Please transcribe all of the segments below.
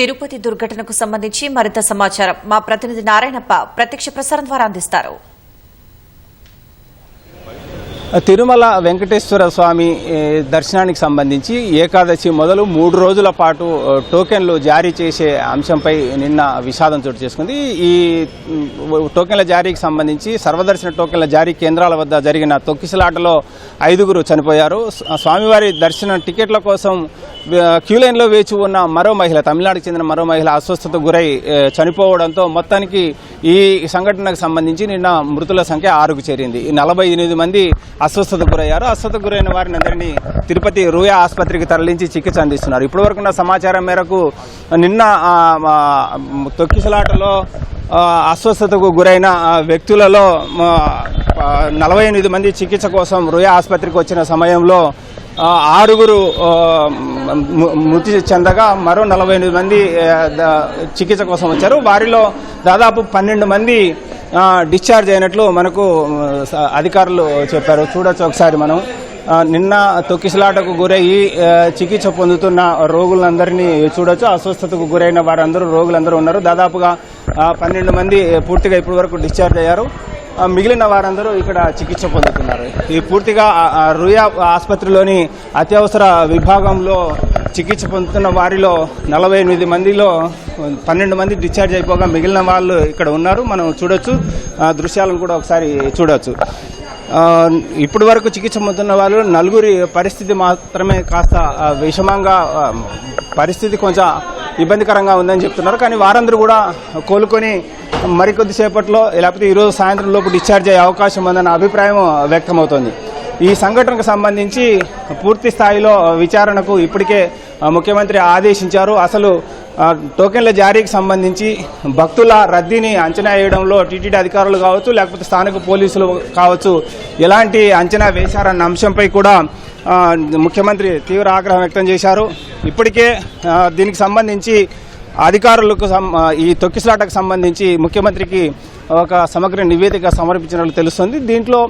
తిరుపతి దుర్ఘటనకు సంబంధించి మరింత సమాచారం మా ప్రతినిధి నారాయణప్ప ప్రత్యక్ష ప్రసారం ద్వారా అందిస్తారు. తిరుమల వెంకటేశ్వర స్వామి దర్శనానికి సంబంధించి ఏకాదశి మొదలు మూడు రోజుల పాటు టోకెన్లు జారీ చేసే అంశంపై నిన్న విషాదం చోటు చేసుకుంది. ఈ టోకెన్ల జారీకి సంబంధించి సర్వదర్శన టోకెన్ల జారీ కేంద్రాల వద్ద జరిగిన తొక్కిసలాటలో ఐదుగురు చనిపోయారు. స్వామివారి దర్శన టికెట్ల కోసం క్యూలైన్లో క్యూ లైన్లో వేచి ఉన్న మరో మహిళ తమిళనాడుకు చెందిన మరో మహిళ అస్వస్థత గురై చనిపోవడంతో మొత్తానికి ఈ సంఘటనకు సంబంధించి నిన్న మృతుల సంఖ్య ఆరుకు చేరింది. నలభై ఎనిమిది మంది అస్వస్థతకు గురయ్యారు. అస్వస్థతకు గురైన వారిని అందరినీ తిరుపతి రూయా ఆసుపత్రికి తరలించి చికిత్స అందిస్తున్నారు. ఇప్పటివరకు ఉన్న సమాచారం మేరకు నిన్న తొక్కిసలాటలో అస్వస్థతకు గురైన వ్యక్తులలో నలభై ఎనిమిది మంది చికిత్స కోసం రుయా ఆసుపత్రికి వచ్చిన సమయంలో ఆరుగురు మృతి చెందగా మరో నలభై ఎనిమిది మంది చికిత్స కోసం వచ్చారు. వారిలో దాదాపు పన్నెండు మంది డిశ్చార్జ్ అయినట్లు మనకు అధికారులు చెప్పారు. చూడొచ్చు ఒకసారి మనం. నిన్న తొక్కిసలాటకు గురయ్యి చికిత్స పొందుతున్న రోగులందరినీ చూడొచ్చు. అస్వస్థతకు గురైన వారందరూ రోగులందరూ ఉన్నారు. దాదాపుగా పన్నెండు మంది పూర్తిగా ఇప్పటి వరకు డిశ్చార్జ్ అయ్యారు. మిగిలిన వారందరూ ఇక్కడ చికిత్స పొందుతున్నారు. ఈ పూర్తిగా రుయా ఆసుపత్రిలోని అత్యవసర విభాగంలో చికిత్స పొందుతున్న వారిలో నలభై ఎనిమిది మందిలో పన్నెండు మంది డిశ్చార్జ్ అయిపోగా మిగిలిన వాళ్ళు ఇక్కడ ఉన్నారు. మనం చూడొచ్చు. దృశ్యాలను కూడా ఒకసారి చూడొచ్చు. ఇప్పటి వరకు చికిత్స పొందుతున్న వాళ్ళు నలుగురి పరిస్థితి మాత్రమే కాస్త విషమంగా పరిస్థితి కొంచెం ఇబ్బందికరంగా ఉందని చెప్తున్నారు. కానీ వారందరూ కూడా కోలుకొని మరికొద్దిసేపట్లో లేకపోతే ఈరోజు సాయంత్రం లోపు డిశ్చార్జ్ అయ్యే అవకాశం ఉందన్న అభిప్రాయం వ్యక్తమవుతోంది. ఈ సంఘటనకు సంబంధించి పూర్తి స్థాయిలో విచారణకు ఇప్పటికే ముఖ్యమంత్రి ఆదేశించారు. అసలు టోకెన్ల జారీకి సంబంధించి భక్తుల రద్దీని అంచనా వేయడంలో టీటీడీ అధికారులు కావచ్చు లేకపోతే స్థానిక పోలీసులు కావచ్చు ఎలాంటి అంచనా వేశారన్న అంశంపై కూడా ముఖ్యమంత్రి తీవ్ర ఆగ్రహం వ్యక్తం చేశారు. ఇప్పటికే దీనికి సంబంధించి అధికారులకు సం- ఈ తొక్కిసలాటకు సంబంధించి ముఖ్యమంత్రికి ఒక సమగ్ర నివేదిక సమర్పించినట్లు తెలుస్తుంది. దీంట్లో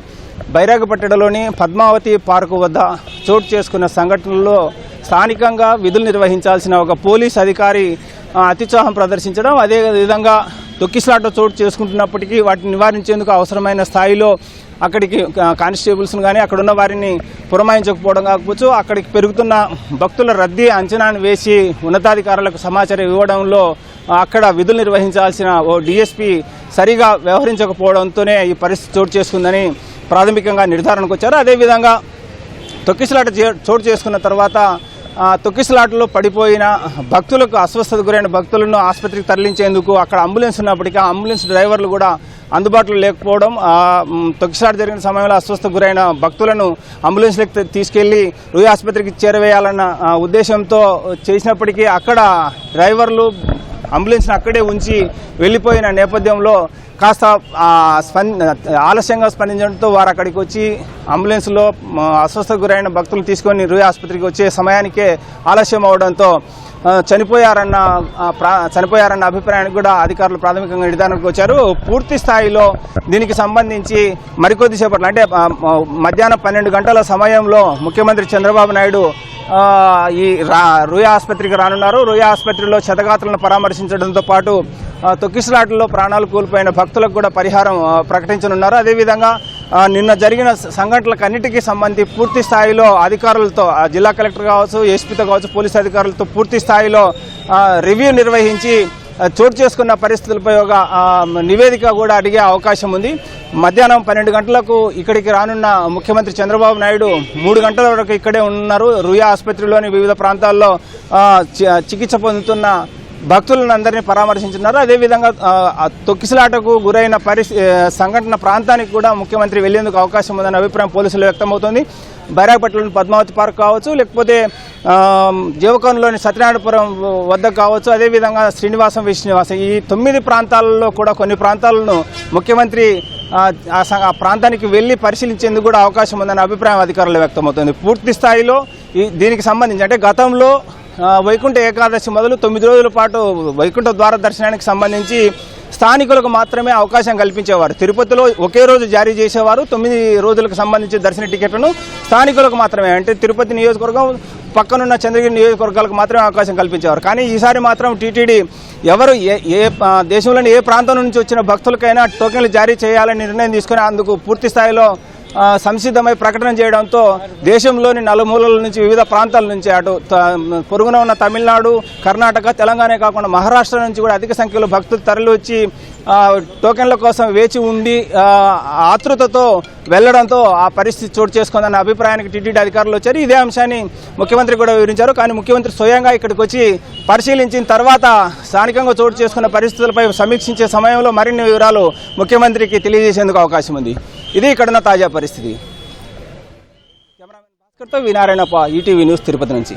బైరాగపట్టెడలోని పద్మావతి పార్కు వద్ద చోటు చేసుకున్న సంఘటనల్లో స్థానికంగా విధులు నిర్వహించాల్సిన ఒక పోలీస్ అధికారి ఆ, అత్యుత్సాహం ప్రదర్శించడం అదే విధంగా తొక్కిసలాట చోటు చేసుకుంటున్నప్పటికీ వాటిని నివారించేందుకు అవసరమైన స్థాయిలో అక్కడికి కానిస్టేబుల్స్ను కానీ అక్కడ ఉన్న వారిని పురమాయించకపోవడం కాకపోవచ్చు అక్కడికి పెరుగుతున్న భక్తుల రద్దీ అంచనాను వేసి ఉన్నతాధికారులకు సమాచారం ఇవ్వడంలో అక్కడ విధులు నిర్వహించాల్సిన ఓ డీఎస్పీ సరిగా వ్యవహరించకపోవడంతోనే ఈ పరిస్థితి చోటు చేసుకుందని ప్రాథమికంగా నిర్ధారణకు వచ్చారు. అదేవిధంగా తొక్కిసలాట చోటు చేసుకున్న తర్వాత తొక్కిసలాటలో పడిపోయిన భక్తులకు అస్వస్థత గురైన భక్తులను ఆసుపత్రికి తరలించేందుకు అక్కడ అంబులెన్స్ ఉన్నప్పటికీ ఆ అంబులెన్స్ డ్రైవర్లు కూడా అందుబాటులో లేకపోవడం ఆ, తొక్కిసలాట జరిగిన సమయంలో అస్వస్థ గురైన భక్తులను అంబులెన్స్లకు తీసుకెళ్ళి రుయ్ ఆసుపత్రికి చేరవేయాలన్న ఉద్దేశంతో చేసినప్పటికీ అక్కడ డ్రైవర్లు అంబులెన్స్ని అక్కడే ఉంచి వెళ్ళిపోయిన నేపథ్యంలో కాస్త స్పంద ఆలస్యంగా స్పందించడంతో వారు అక్కడికి వచ్చి అంబులెన్స్లో అస్వస్థ అస్వస్థకు గురైన భక్తులు తీసుకొని రుయ్ ఆసుపత్రికి వచ్చే సమయానికే ఆలస్యం అవడంతో చనిపోయారన్న ప్రా చనిపోయారన్న అభిప్రాయానికి కూడా అధికారులు ప్రాథమికంగా నిర్ధారణకు వచ్చారు. పూర్తి స్థాయిలో దీనికి సంబంధించి మరికొద్దిసేపట్లో అంటే మధ్యాహ్నం పన్నెండు గంటల సమయంలో ముఖ్యమంత్రి చంద్రబాబు నాయుడు ఈ రా రుయా ఆసుపత్రికి రానున్నారు. రుయా ఆసుపత్రిలో క్షతగాత్రులను పరామర్శించడంతో పాటు తొక్కిసలాటల్లో ప్రాణాలు కోల్పోయిన భక్తులకు కూడా పరిహారం ప్రకటించనున్నారు. అదేవిధంగా నిన్న జరిగిన సంఘటనలకన్నిటికీ సంఘటనలకు సంబంధించి పూర్తి స్థాయిలో అధికారులతో జిల్లా కలెక్టర్ కావచ్చు ఎస్పీతో కావచ్చు పోలీస్ అధికారులతో పూర్తి స్థాయిలో రివ్యూ నిర్వహించి చోటు చేసుకున్న పరిస్థితులపై ఒక నివేదిక కూడా అడిగే అవకాశం ఉంది. మధ్యాహ్నం పన్నెండు గంటలకు ఇక్కడికి రానున్న ముఖ్యమంత్రి చంద్రబాబు నాయుడు మూడు గంటల వరకు ఇక్కడే ఉన్నారు. రుయా ఆసుపత్రిలోని వివిధ ప్రాంతాల్లో చి- చికిత్స పొందుతున్న భక్తులను అందరినీ పరామర్శించున్నారు. అదేవిధంగా తొక్కిసలాటకు గురైన పరిస్థితి సంఘటన ప్రాంతానికి కూడా ముఖ్యమంత్రి వెళ్ళేందుకు అవకాశం ఉందన్న అభిప్రాయం పోలీసులు వ్యక్తమవుతోంది. బైరాగపట్నంలోని పద్మావతి పార్క్ కావచ్చు లేకపోతే జీవకంలోని సత్యనారాయణపురం వద్ద కావచ్చు అదేవిధంగా శ్రీనివాసం విశ్రీనివాసం ఈ తొమ్మిది ప్రాంతాలలో కూడా కొన్ని ప్రాంతాలను ముఖ్యమంత్రి ఆ, స- ఆ ప్రాంతానికి వెళ్ళి పరిశీలించేందుకు కూడా అవకాశం ఉందనే అభిప్రాయం అధికారులు వ్యక్తమవుతుంది. పూర్తి స్థాయిలో ఈ దీనికి సంబంధించి అంటే గతంలో వైకుంఠ ఏకాదశి మొదలు తొమ్మిది రోజుల పాటు వైకుంఠ ద్వార దర్శనానికి సంబంధించి స్థానికులకు మాత్రమే అవకాశం కల్పించేవారు. తిరుపతిలో ఒకే రోజు జారీ చేసేవారు. తొమ్మిది రోజులకు సంబంధించి దర్శన టికెట్లను స్థానికులకు మాత్రమే. అంటే తిరుపతి నియోజకవర్గం పక్కనున్న చంద్రగిరి నియోజకవర్గాలకు మాత్రమే అవకాశం కల్పించేవారు. కానీ ఈసారి మాత్రం టీటీడీ ఎవరు ఏ ఏ దేశంలోని ఏ ప్రాంతం నుంచి వచ్చిన భక్తులకైనా టోకెన్లు జారీ చేయాలని నిర్ణయం తీసుకుని అందుకు పూర్తి స్థాయిలో సంసిద్ధమై ప్రకటన చేయడంతో దేశంలోని నలుమూలల నుంచి వివిధ ప్రాంతాల నుంచి అటు త- పొరుగున ఉన్న తమిళనాడు కర్ణాటక తెలంగాణ కాకుండా మహారాష్ట్ర నుంచి కూడా అధిక సంఖ్యలో భక్తులు తరలివచ్చి టోకెన్ల కోసం వేచి ఉండి ఆతృతతో వెళ్ళడంతో ఆ పరిస్థితి చోటు చేసుకుందన్న అభిప్రాయానికి టీటీడీ అధికారులు వచ్చారు. ఇదే అంశాన్ని ముఖ్యమంత్రి కూడా వివరించారు. కానీ ముఖ్యమంత్రి స్వయంగా ఇక్కడికి వచ్చి పరిశీలించిన తర్వాత స్థానికంగా చోటు చేసుకున్న పరిస్థితులపై సమీక్షించే సమయంలో మరిన్ని వివరాలు ముఖ్యమంత్రికి తెలియజేసేందుకు అవకాశం ఉంది. ఇది ఇక్కడున్న తాజా పరిస్థితి. కెమెరామెన్ భాస్కర్తో వినారాయణప్ప ఈటీవీ న్యూస్ తిరుపతి నుంచి.